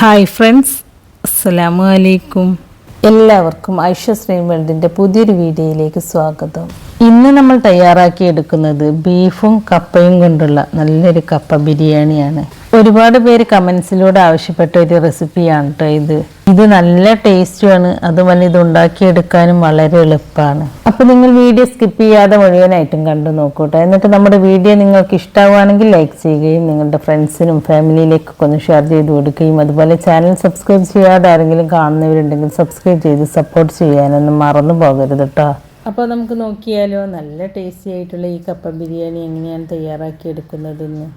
Hi friends അസ്സലാമു അലൈക്കും എല്ലാവർക്കും ഐഷ ശ്രീ വേൾഡിന്റെ പുതിയൊരു വീഡിയോയിലേക്ക് സ്വാഗതം. ഇന്ന് നമ്മൾ തയ്യാറാക്കി എടുക്കുന്നത് ബീഫും കപ്പയും കൊണ്ടുള്ള നല്ലൊരു കപ്പ ബിരിയാണിയാണ്. ഒരുപാട് പേര് കമൻസിലൂടെ ആവശ്യപ്പെട്ട ഒരു റെസിപ്പിയാണ് കേട്ടോ ഇത്. ഇത് നല്ല ടേസ്റ്റുമാണ്. അതുപോലെ ഇത് ഉണ്ടാക്കിയെടുക്കാനും വളരെ എളുപ്പമാണ്. അപ്പോൾ നിങ്ങൾ വീഡിയോ സ്കിപ്പ് ചെയ്യാതെ മുഴുവനായിട്ടും കണ്ടു നോക്കൂട്ടോ. എന്നിട്ട് നമ്മുടെ വീഡിയോ നിങ്ങൾക്ക് ഇഷ്ടമാവുകയാണെങ്കിൽ ലൈക്ക് ചെയ്യുകയും നിങ്ങളുടെ ഫ്രണ്ട്സിനും ഫാമിലിയിലേക്കൊക്കെ ഒന്ന് ഷെയർ ചെയ്ത് കൊടുക്കുകയും അതുപോലെ ചാനൽ സബ്സ്ക്രൈബ് ചെയ്യാതെ ആരെങ്കിലും കാണുന്നവരുണ്ടെങ്കിൽ സബ്സ്ക്രൈബ് ചെയ്ത് സപ്പോർട്ട് ചെയ്യാനൊന്നും മറന്നു പോകരുത് കേട്ടോ അപ്പോൾ നമുക്ക് നോക്കിയാലോ നല്ല ടേസ്റ്റി ആയിട്ടുള്ള ഈ കപ്പ ബിരിയാണി എങ്ങനെയാണ് തയ്യാറാക്കി എടുക്കുന്നതെന്ന്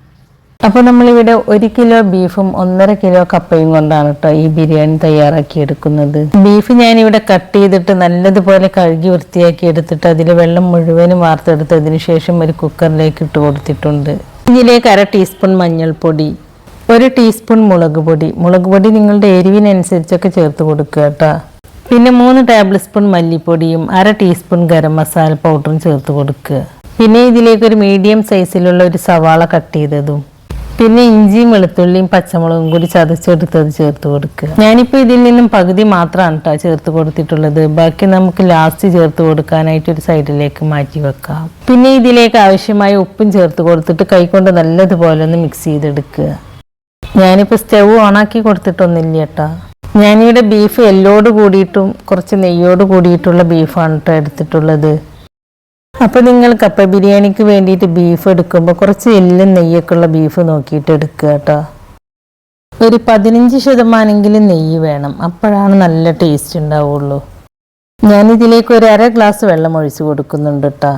അപ്പോൾ നമ്മളിവിടെ ഒരു കിലോ ബീഫും ഒന്നര കിലോ കപ്പയും കൊണ്ടാണ് കേട്ടോ ഈ ബിരിയാണി തയ്യാറാക്കി എടുക്കുന്നത്. ബീഫ് ഞാനിവിടെ കട്ട് ചെയ്തിട്ട് നല്ലതുപോലെ കഴുകി വൃത്തിയാക്കി എടുത്തിട്ട് അതിൽ വെള്ളം മുഴുവനും വാർത്തെടുത്തതിന് ശേഷം ഒരു കുക്കറിലേക്ക് ഇട്ട് കൊടുത്തിട്ടുണ്ട്. ഇതിലേക്ക് അര ടീസ്പൂൺ മഞ്ഞൾപ്പൊടി ഒരു ടീസ്പൂൺ മുളക് പൊടി. മുളക് പൊടി നിങ്ങളുടെ എരിവിനനുസരിച്ചൊക്കെ ചേർത്ത് കൊടുക്കുക കേട്ടോ പിന്നെ മൂന്ന് ടേബിൾ സ്പൂൺ മല്ലിപ്പൊടിയും അര ടീസ്പൂൺ ഗരം മസാല പൗഡറും ചേർത്ത് കൊടുക്കുക. പിന്നെ ഇതിലേക്ക് ഒരു മീഡിയം സൈസിലുള്ള ഒരു സവാള കട്ട് ചെയ്തതും പിന്നെ ഇഞ്ചിയും വെളുത്തുള്ളിയും പച്ചമുളകും കൂടി ചതച്ചെടുത്തത് ചേർത്ത് കൊടുക്കുക. ഞാനിപ്പോൾ ഇതിൽ നിന്നും പകുതി മാത്രമാണ് കേട്ടോ ചേർത്ത് കൊടുത്തിട്ടുള്ളത്. ബാക്കി നമുക്ക് ലാസ്റ്റ് ചേർത്ത് കൊടുക്കാനായിട്ട് ഒരു സൈഡിലേക്ക് മാറ്റി വെക്കാം. പിന്നെ ഇതിലേക്ക് ആവശ്യമായ ഉപ്പും ചേർത്ത് കൊടുത്തിട്ട് കൈകൊണ്ട് നല്ലതുപോലെ ഒന്ന് മിക്സ് ചെയ്തെടുക്കുക. ഞാനിപ്പോൾ സ്റ്റവ് ഓണാക്കി കൊടുത്തിട്ടൊന്നുമില്ല കേട്ടോ ഞാനിവിടെ ബീഫ് എല്ലോട് കൂടിയിട്ടും കുറച്ച് നെയ്യോട് കൂടിയിട്ടുള്ള ബീഫാണ് കേട്ടോ എടുത്തിട്ടുള്ളത്. അപ്പോൾ നിങ്ങൾ കപ്പ ബിരിയാണിക്ക് വേണ്ടിയിട്ട് ബീഫ് എടുക്കുമ്പോൾ കുറച്ച് എല്ലും നെയ്യൊക്കെ ഉള്ള ബീഫ് നോക്കിയിട്ട് എടുക്കുക കേട്ടോ. ഒരു പതിനഞ്ച് ശതമാനെങ്കിലും നെയ്യ് വേണം. അപ്പോഴാണ് നല്ല ടേസ്റ്റ് ഉണ്ടാവുള്ളൂ. ഞാനിതിലേക്ക് ഒരു അര ഗ്ലാസ് വെള്ളം ഒഴിച്ച് കൊടുക്കുന്നുണ്ട് കേട്ടോ.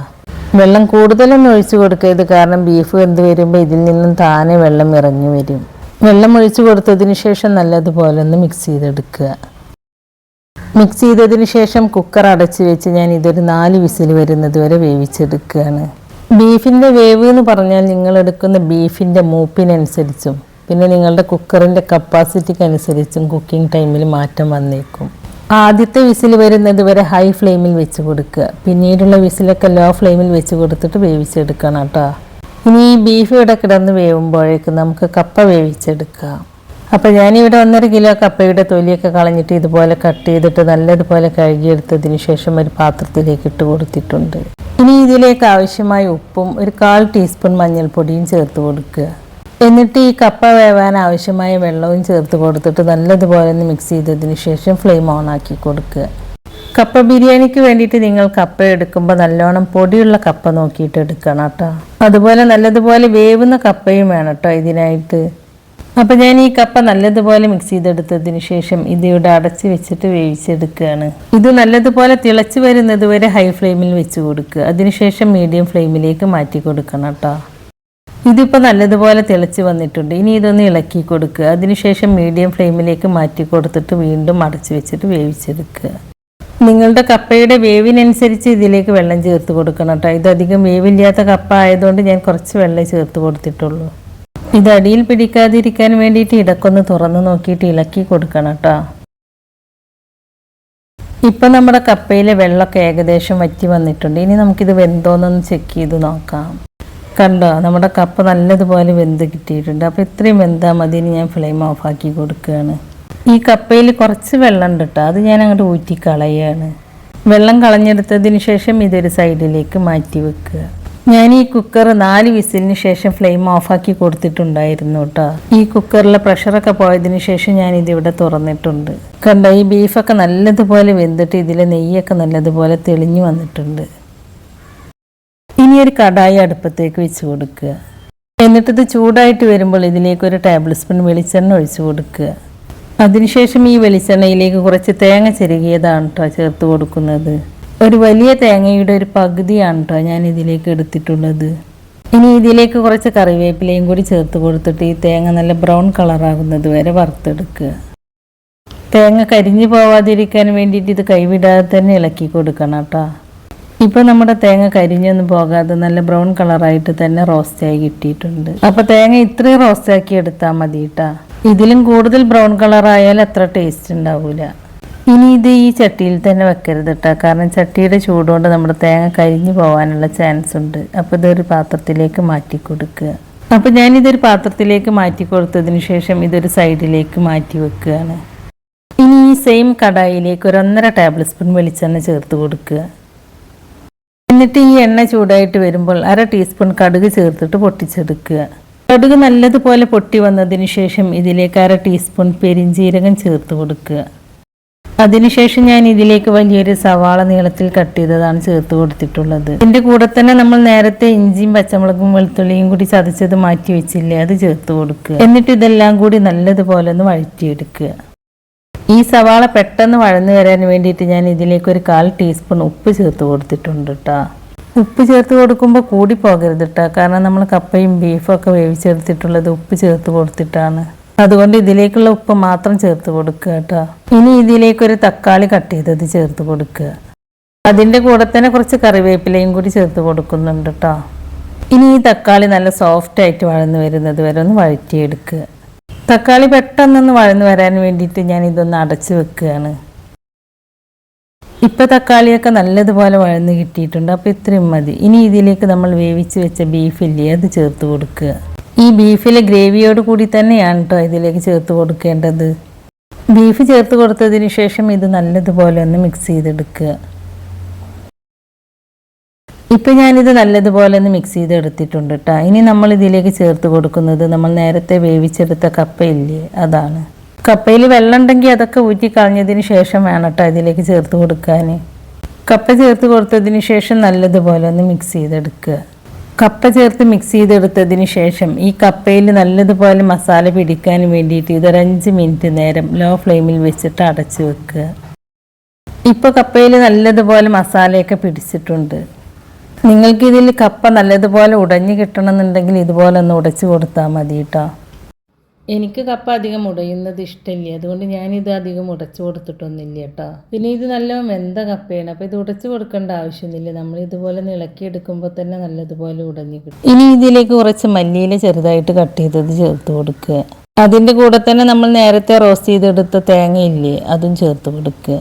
വെള്ളം കൂടുതലൊന്നും ഒഴിച്ച് കൊടുക്കരുത്. കാരണം ബീഫ് എന്ത് വരുമ്പോൾ ഇതിൽ നിന്നും താനെ വെള്ളം ഇറങ്ങി വരും. വെള്ളം ഒഴിച്ച് കൊടുത്തതിന് ശേഷം നല്ലതുപോലെ ഒന്ന് മിക്സ് ചെയ്തെടുക്കുക. മിക്സ് ചെയ്തതിന് ശേഷം കുക്കർ അടച്ച് വെച്ച് ഞാൻ ഇതൊരു നാല് വിസിൽ വരുന്നത് വരെ വേവിച്ചെടുക്കുകയാണ്. ബീഫിന്റെ വേവ് എന്ന് പറഞ്ഞാൽ നിങ്ങൾ എടുക്കുന്ന ബീഫിന്റെ മൂപ്പിനനുസരിച്ചും പിന്നെ നിങ്ങളുടെ കുക്കറിന്റെ കപ്പാസിറ്റിക്ക് അനുസരിച്ചും കുക്കിംഗ് ടൈമിൽ മാറ്റം വന്നേക്കും. ആദ്യത്തെ വിസിൽ വരുന്നത് വരെ ഹൈ ഫ്ലെയിമിൽ വെച്ച് കൊടുക്കുക. പിന്നീടുള്ള വിസിലൊക്കെ ലോ ഫ്ലെയിമിൽ വെച്ച് കൊടുത്തിട്ട് വേവിച്ചെടുക്കണം കേട്ടോ. ഇനി ഈ ബീഫ് ഇവിടെ കിടന്ന് വേവുമ്പോഴേക്കും നമുക്ക് കപ്പ വേവിച്ചെടുക്കാം. അപ്പോൾ ഞാനിവിടെ ഒന്നര കിലോ കപ്പയുടെ തൊലിയൊക്കെ കളഞ്ഞിട്ട് ഇതുപോലെ കട്ട് ചെയ്തിട്ട് നല്ലതുപോലെ കഴുകിയെടുത്തതിന് ശേഷം ഒരു പാത്രത്തിലേക്ക് ഇട്ട് കൊടുത്തിട്ടുണ്ട്. ഇനി ഇതിലേക്ക് ആവശ്യമായ ഉപ്പും ഒരു കാൽ ടീസ്പൂൺ മഞ്ഞൾപ്പൊടിയും ചേർത്ത് കൊടുക്കുക. എന്നിട്ട് ഈ കപ്പ വേവാൻ ആവശ്യമായ വെള്ളവും ചേർത്ത് കൊടുത്തിട്ട് നല്ലതുപോലെ ഒന്ന് മിക്സ് ചെയ്തതിന് ശേഷം ഫ്ലെയിം ഓൺ ആക്കി കൊടുക്കുക. കപ്പ ബിരിയാണിക്ക് വേണ്ടിയിട്ട് നിങ്ങൾ കപ്പ എടുക്കുമ്പോൾ നല്ലോണം പൊടിയുള്ള കപ്പ നോക്കിയിട്ട് എടുക്കണം കേട്ടോ. അതുപോലെ നല്ലതുപോലെ വേവുന്ന കപ്പയും വേണം കേട്ടോ ഇതിനായിട്ട്. അപ്പോൾ ഞാൻ ഈ കപ്പ നല്ലതുപോലെ മിക്സ് ചെയ്തെടുത്തതിന് ശേഷം ഇതിവിടെ അടച്ച് വെച്ചിട്ട് വേവിച്ചെടുക്കുകയാണ്. ഇത് നല്ലതുപോലെ തിളച്ച് വരുന്നത് വരെ ഹൈ ഫ്ലെയിമിൽ വെച്ച് കൊടുക്കുക. അതിനുശേഷം മീഡിയം ഫ്ലെയിമിലേക്ക് മാറ്റി കൊടുക്കണം കേട്ടോ. ഇതിപ്പോൾ നല്ലതുപോലെ തിളച്ച് വന്നിട്ടുണ്ട്. ഇനി ഇതൊന്ന് ഇളക്കി കൊടുക്കുക. അതിനുശേഷം മീഡിയം ഫ്ലെയിമിലേക്ക് മാറ്റി കൊടുത്തിട്ട് വീണ്ടും അടച്ച് വെച്ചിട്ട് വേവിച്ചെടുക്കുക. നിങ്ങളുടെ കപ്പയുടെ വേവിനനുസരിച്ച് ഇതിലേക്ക് വെള്ളം ചേർത്ത് കൊടുക്കണം കേട്ടോ. അധികം വേവില്ലാത്ത കപ്പ ആയതുകൊണ്ട് ഞാൻ കുറച്ച് വെള്ളം ചേർത്ത് കൊടുത്തിട്ടുള്ളൂ. ഇത് അടിയിൽ പിടിക്കാതിരിക്കാൻ വേണ്ടിയിട്ട് ഇടക്കൊന്ന് തുറന്ന് നോക്കിയിട്ട് ഇളക്കി കൊടുക്കണം കേട്ടോ ഇപ്പം നമ്മുടെ കപ്പയിലെ വെള്ളമൊക്കെ ഏകദേശം വറ്റി വന്നിട്ടുണ്ട്. ഇനി നമുക്കിത് വെന്തോന്നൊന്ന് ചെക്ക് ചെയ്ത് നോക്കാം. കണ്ടോ? നമ്മുടെ കപ്പ നല്ലതുപോലെ വെന്ത് കിട്ടിയിട്ടുണ്ട്. അപ്പോൾ ഇത്രയും വെന്താൽ മതി. ഇനി ഞാൻ ഫ്ലെയിം ഓഫാക്കി കൊടുക്കുകയാണ്. ഈ കപ്പയിൽ കുറച്ച് വെള്ളം ഉണ്ട് കേട്ടോ അത് ഞാൻ അങ്ങോട്ട് ഊറ്റി കളയുകയാണ് വെള്ളം കളഞ്ഞെടുത്തതിന് ശേഷം ഇതൊരു സൈഡിലേക്ക് മാറ്റി വെക്കുക. ഞാൻ ഈ കുക്കർ നാല് വിസിലിന് ശേഷം ഫ്ലെയിം ഓഫാക്കി കൊടുത്തിട്ടുണ്ടായിരുന്നു കേട്ടോ ഈ കുക്കറിലെ പ്രഷറൊക്കെ പോയതിന് ശേഷം ഞാൻ ഇതിവിടെ തുറന്നിട്ടുണ്ട്. കണ്ട ഈ ബീഫൊക്കെ നല്ലതുപോലെ വെന്തിട്ട് ഇതിലെ നെയ്യൊക്കെ നല്ലതുപോലെ തെളിഞ്ഞു വന്നിട്ടുണ്ട്. ഇനി ഒരു കടായി അടുപ്പത്തേക്ക് വെച്ച് കൊടുക്കുക. എന്നിട്ടിത് ചൂടായിട്ട് വരുമ്പോൾ ഇതിലേക്ക് ഒരു ടേബിൾ സ്പൂൺ വെളിച്ചെണ്ണ ഒഴിച്ചു കൊടുക്കുക. അതിനുശേഷം ഈ വെളിച്ചെണ്ണയിലേക്ക് കുറച്ച് തേങ്ങ ചെരുകിയതാണ് കേട്ടോ ചേർത്ത് കൊടുക്കുന്നത്. ഒരു വലിയ തേങ്ങയുടെ ഒരു പകുതിയാണ് കേട്ടോ ഞാൻ ഇതിലേക്ക് എടുത്തിട്ടുള്ളത്. ഇനി ഇതിലേക്ക് കുറച്ച് കറിവേപ്പിലയും കൂടി ചേർത്ത് കൊടുത്തിട്ട് ഈ തേങ്ങ നല്ല ബ്രൗൺ കളറാകുന്നത് വരെ വറുത്തെടുക്കുക. തേങ്ങ കരിഞ്ഞു പോവാതിരിക്കാൻ വേണ്ടിയിട്ട് ഇത് കൈവിടാതെ തന്നെ ഇളക്കി കൊടുക്കണം കേട്ടോ ഇപ്പോൾ നമ്മുടെ തേങ്ങ കരിഞ്ഞൊന്നും പോകാതെ നല്ല ബ്രൗൺ കളറായിട്ട് തന്നെ റോസ്റ്റായി കിട്ടിയിട്ടുണ്ട്. അപ്പോൾ തേങ്ങ ഇത്രയും റോസ്റ്റ് ആക്കി എടുത്താൽ മതി കേട്ടോ ഇതിലും കൂടുതൽ ബ്രൗൺ കളറായാൽ അത്ര ടേസ്റ്റ് ഉണ്ടാവില്ല ഇനി ഇത് ഈ ചട്ടിയിൽ തന്നെ വെക്കരുത് കേട്ടോ കാരണം ചട്ടിയുടെ ചൂടുകൊണ്ട് നമ്മുടെ തേങ്ങ കരിഞ്ഞു പോകാനുള്ള ചാൻസ് ഉണ്ട്. അപ്പോൾ ഇതൊരു പാത്രത്തിലേക്ക് മാറ്റി കൊടുക്കുക. അപ്പോൾ ഞാനിതൊരു പാത്രത്തിലേക്ക് മാറ്റി കൊടുത്തതിന് ശേഷം ഇതൊരു സൈഡിലേക്ക് മാറ്റി വെക്കുകയാണ്. ഇനി ഈ സെയിം കടായിലേക്ക് ഒരു ഒന്നര ടേബിൾ സ്പൂൺ വെളിച്ചെണ്ണ ചേർത്ത് കൊടുക്കുക. എന്നിട്ട് ഈ എണ്ണ ചൂടായിട്ട് വരുമ്പോൾ അര ടീസ്പൂൺ കടുക് ചേർത്തിട്ട് പൊട്ടിച്ചെടുക്കുക. കടുക് നല്ലതുപോലെ പൊട്ടി വന്നതിന് ശേഷം ഇതിലേക്ക് അര ടീസ്പൂൺ പെരിഞ്ജീരകം ചേർത്ത് കൊടുക്കുക. അതിനുശേഷം ഞാൻ ഇതിലേക്ക് വലിയൊരു സവാള നീളത്തിൽ കട്ട് ചെയ്തതാണ് ചേർത്ത് കൊടുത്തിട്ടുള്ളത്. ഇതിന്റെ കൂടെ തന്നെ നമ്മൾ നേരത്തെ ഇഞ്ചിയും പച്ചമുളകും വെളുത്തുള്ളിയും കൂടി ചതച്ചത് മാറ്റി വെച്ചില്ലേ അത് ചേർത്ത് കൊടുക്കുക. എന്നിട്ട് ഇതെല്ലാം കൂടി നല്ലതുപോലെ ഒന്ന് വഴറ്റിയെടുക്കുക. ഈ സവാള പെട്ടെന്ന് വഴന്നു വരാൻ വേണ്ടിയിട്ട് ഞാൻ ഇതിലേക്ക് ഒരു കാൽ ടീസ്പൂൺ ഉപ്പ് ചേർത്ത് കൊടുത്തിട്ടുണ്ട് കേട്ടോ ഉപ്പ് ചേർത്ത് കൊടുക്കുമ്പോൾ കൂടി പോകരുത് കേട്ടോ കാരണം നമ്മൾ കപ്പയും ബീഫും ഒക്കെ വേവിച്ചെടുത്തിട്ടുള്ളത് ഉപ്പ് ചേർത്ത് കൊടുത്തിട്ടാണ്. അതുകൊണ്ട് ഇതിലേക്കുള്ള ഉപ്പ് മാത്രം ചേർത്ത് കൊടുക്കുക കേട്ടോ. ഇനി ഇതിലേക്ക് ഒരു തക്കാളി കട്ട് ചെയ്തത് ചേർത്ത് കൊടുക്കുക. അതിന്റെ കൂടെ തന്നെ കുറച്ച് കറിവേപ്പിലയും കൂടി ചേർത്ത് കൊടുക്കുന്നുണ്ട് കേട്ടോ. ഇനി ഈ തക്കാളി നല്ല സോഫ്റ്റ് ആയിട്ട് വഴന്ന് വരുന്നത് വരെ ഒന്ന് വഴറ്റിയെടുക്കുക. തക്കാളി പെട്ടെന്നൊന്ന് വഴന്ന് വരാൻ വേണ്ടിയിട്ട് ഞാൻ ഇതൊന്ന് അടച്ച് വെക്കുകയാണ്. ഇപ്പം തക്കാളിയൊക്കെ നല്ലതുപോലെ വഴന്ന് കിട്ടിയിട്ടുണ്ട്. അപ്പോൾ ഇത്രയും മതി. ഇനി ഇതിലേക്ക് നമ്മൾ വേവിച്ച് വെച്ച ബീഫില്ലേ അത് ചേർത്ത് കൊടുക്കുക. ഈ ബീഫിലെ ഗ്രേവിയോട് കൂടി തന്നെയാണ് കേട്ടോ ഇതിലേക്ക് ചേർത്ത് കൊടുക്കേണ്ടത്. ബീഫ് ചേർത്ത് കൊടുത്തതിന് ശേഷം ഇത് നല്ലതുപോലെ ഒന്ന് മിക്സ് ചെയ്തെടുക്കുക. ഇപ്പം ഞാനിത് നല്ലതുപോലെ ഒന്ന് മിക്സ് ചെയ്തെടുത്തിട്ടുണ്ട് കേട്ടോ ഇനി നമ്മൾ ഇതിലേക്ക് ചേർത്ത് കൊടുക്കുന്നത് നമ്മൾ നേരത്തെ വേവിച്ചെടുത്ത കപ്പയില്ലേ? അതാണ്. കപ്പയിൽ വെള്ളം ഉണ്ടെങ്കിൽ അതൊക്കെ ഊറ്റി കളഞ്ഞതിന് ശേഷം വേണം കേട്ടോ ഇതിലേക്ക് ചേർത്ത് കൊടുക്കാൻ. കപ്പ ചേർത്ത് കൊടുത്തതിന് ശേഷം നല്ലതുപോലെ ഒന്ന് മിക്സ് ചെയ്തെടുക്കുക. കപ്പ ചേർത്ത് മിക്സ് ചെയ്തെടുത്തതിന് ശേഷം ഈ കപ്പയിൽ നല്ലതുപോലെ മസാല പിടിക്കാൻ വേണ്ടിയിട്ട് ഇതൊരു അഞ്ച് മിനിറ്റ് നേരം ലോ ഫ്ലെയിമിൽ വെച്ചിട്ട് അടച്ചു വെക്കുക. ഇപ്പോൾ കപ്പയിൽ നല്ലതുപോലെ മസാലയൊക്കെ പിടിച്ചിട്ടുണ്ട്. നിങ്ങൾക്കിതിൽ കപ്പ നല്ലതുപോലെ ഉടഞ്ഞു കിട്ടണമെന്നുണ്ടെങ്കിൽ ഇതുപോലെ ഒന്ന് ഉടച്ചു കൊടുത്താൽ മതി കേട്ടോ എനിക്ക് കപ്പ അധികം ഉടയുന്നത് ഇഷ്ടമില്ല. അതുകൊണ്ട് ഞാനിത് അധികം ഉടച്ചു കൊടുത്തിട്ടൊന്നുമില്ല കേട്ടോ. പിന്നെ ഇത് നല്ല മെന്ത കപ്പയാണ്. അപ്പോൾ ഇത് ഉടച്ചു കൊടുക്കേണ്ട ആവശ്യമൊന്നുമില്ല. നമ്മൾ ഇതുപോലെ നിളക്കിയെടുക്കുമ്പോൾ തന്നെ നല്ലതുപോലെ ഉടഞ്ഞു കിട്ടും. ഇനി ഇതിലേക്ക് കുറച്ച് മല്ലിയില ചെറുതായിട്ട് കട്ട് ചെയ്തത് ചേർത്ത് കൊടുക്കുക. അതിന്റെ കൂടെ തന്നെ നമ്മൾ നേരത്തെ റോസ്റ്റ് ചെയ്തെടുത്ത തേങ്ങയില്ലേ അതും ചേർത്ത് കൊടുക്കുക.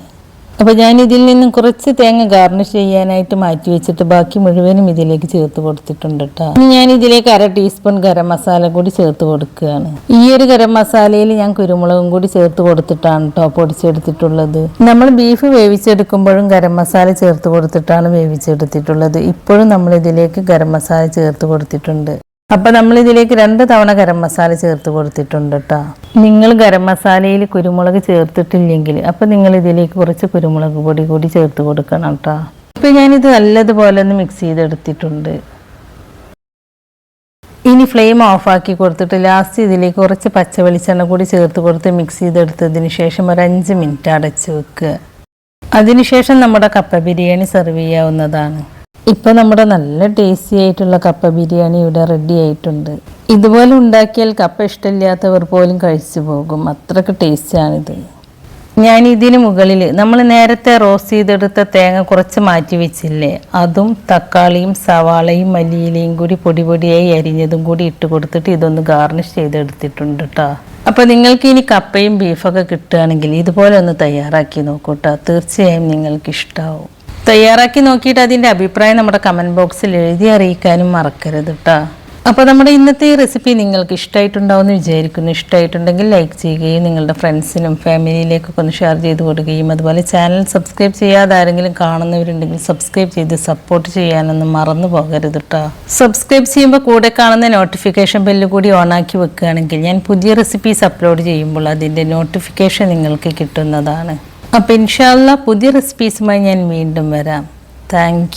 അപ്പോൾ ഞാൻ ഇതിൽ നിന്നും കുറച്ച് തേങ്ങ ഗാർണിഷ് ചെയ്യാനായിട്ട് മാറ്റി വെച്ചിട്ട് ബാക്കി മുഴുവനും ഇതിലേക്ക് ചേർത്ത് കൊടുത്തിട്ടുണ്ട് കേട്ടോ ഇനി ഞാൻ ഇതിലേക്ക് അര ടീസ്പൂൺ ഗരം മസാല കൂടി ചേർത്ത് കൊടുക്കുകയാണ്. ഈ ഒരു ഗരം മസാലയിൽ ഞാൻ കുരുമുളകും കൂടി ചേർത്ത് കൊടുത്തിട്ടാണ് കേട്ടോ പൊടിച്ചെടുത്തിട്ടുള്ളത്. നമ്മൾ ബീഫ് വേവിച്ചെടുക്കുമ്പോഴും ഗരം മസാല ചേർത്ത് കൊടുത്തിട്ടാണ് വേവിച്ചെടുത്തിട്ടുള്ളത്. ഇപ്പോഴും നമ്മൾ ഇതിലേക്ക് ഗരം മസാല ചേർത്ത് കൊടുത്തിട്ടുണ്ട്. അപ്പൊ നമ്മൾ ഇതിലേക്ക് രണ്ട് തവണ ഗരം മസാല ചേർത്ത് കൊടുത്തിട്ടുണ്ട് കേട്ടോ നിങ്ങൾ ഗരം മസാലയിൽ കുരുമുളക് ചേർത്തിട്ടില്ലെങ്കിൽ അപ്പൊ നിങ്ങൾ ഇതിലേക്ക് കുറച്ച് കുരുമുളക് പൊടി കൂടി ചേർത്ത് കൊടുക്കണം കേട്ടോ ഇപ്പൊ ഞാനിത് നല്ലതുപോലെ ഒന്ന് മിക്സ് ചെയ്തെടുത്തിട്ടുണ്ട്. ഇനി ഫ്ലെയിം ഓഫാക്കി കൊടുത്തിട്ട് ലാസ്റ്റ് ഇതിലേക്ക് കുറച്ച് പച്ച വെളിച്ചെണ്ണ കൂടി ചേർത്ത് കൊടുത്ത് മിക്സ് ചെയ്തെടുത്തതിന് ശേഷം ഒരു അഞ്ച് മിനിറ്റ് അടച്ചു വെക്കുക. അതിനുശേഷം നമ്മുടെ കപ്പ ബിരിയാണി സെർവ് ചെയ്യാവുന്നതാണ്. ഇപ്പോൾ നമ്മുടെ നല്ല ടേസ്റ്റി ആയിട്ടുള്ള കപ്പ ബിരിയാണി ഇവിടെ റെഡി ആയിട്ടുണ്ട്. ഇതുപോലെ ഉണ്ടാക്കിയാൽ കപ്പ ഇഷ്ടമില്ലാത്തവർ പോലും കഴിച്ചു പോകും. അത്രയ്ക്ക് ടേസ്റ്റാണിത് ഞാൻ ഇതിന് മുകളിൽ നമ്മൾ നേരത്തെ റോസ്റ്റ് ചെയ്തെടുത്ത തേങ്ങ കുറച്ച് മാറ്റി വെച്ചില്ലേ? അതും തക്കാളിയും സവാളയും മല്ലിയിലയും കൂടി പൊടി പൊടിയായി അരിഞ്ഞതും കൂടി ഇട്ട് കൊടുത്തിട്ട് ഇതൊന്ന് ഗാർണിഷ് ചെയ്തെടുത്തിട്ടുണ്ട് കേട്ടോ അപ്പോൾ നിങ്ങൾക്ക് ഇനി കപ്പയും ബീഫൊക്കെ കിട്ടുകയാണെങ്കിൽ ഇതുപോലെ ഒന്ന് തയ്യാറാക്കി നോക്കൂട്ടോ തീർച്ചയായും നിങ്ങൾക്ക് ഇഷ്ടമാവും തയ്യാറാക്കി നോക്കിയിട്ട് അതിന്റെ അഭിപ്രായം നമ്മുടെ കമന്റ് ബോക്സിൽ എഴുതി അറിയിക്കാനും മറക്കരുത് കേട്ടോ അപ്പോൾ നമ്മുടെ ഇന്നത്തെ ഈ റെസിപ്പി നിങ്ങൾക്ക് ഇഷ്ടമായിട്ടുണ്ടാവുമെന്ന് വിചാരിക്കുന്നു. ഇഷ്ടമായിട്ടുണ്ടെങ്കിൽ ലൈക്ക് ചെയ്യുകയും നിങ്ങളുടെ ഫ്രണ്ട്സിനും ഫാമിലിയിലേക്കൊക്കെ ഒന്ന് ഷെയർ ചെയ്ത് കൊടുക്കുകയും അതുപോലെ ചാനൽ സബ്സ്ക്രൈബ് ചെയ്യാതെ ആരെങ്കിലും കാണുന്നവരുണ്ടെങ്കിൽ സബ്സ്ക്രൈബ് ചെയ്ത് സപ്പോർട്ട് ചെയ്യാനൊന്നും മറന്നു പോകരുത് കേട്ടോ സബ്സ്ക്രൈബ് ചെയ്യുമ്പോൾ കൂടെ കാണുന്ന നോട്ടിഫിക്കേഷൻ ബെല്ല് കൂടി ഓണാക്കി വെക്കുകയാണെങ്കിൽ ഞാൻ പുതിയ റെസിപ്പീസ് അപ്ലോഡ് ചെയ്യുമ്പോൾ അതിന്റെ നോട്ടിഫിക്കേഷൻ നിങ്ങൾക്ക് കിട്ടുന്നതാണ്. അപ്പോൾ ഇൻഷാല്ല പുതിയ റെസിപ്പീസുമായി ഞാൻ വീണ്ടും വരാം. താങ്ക്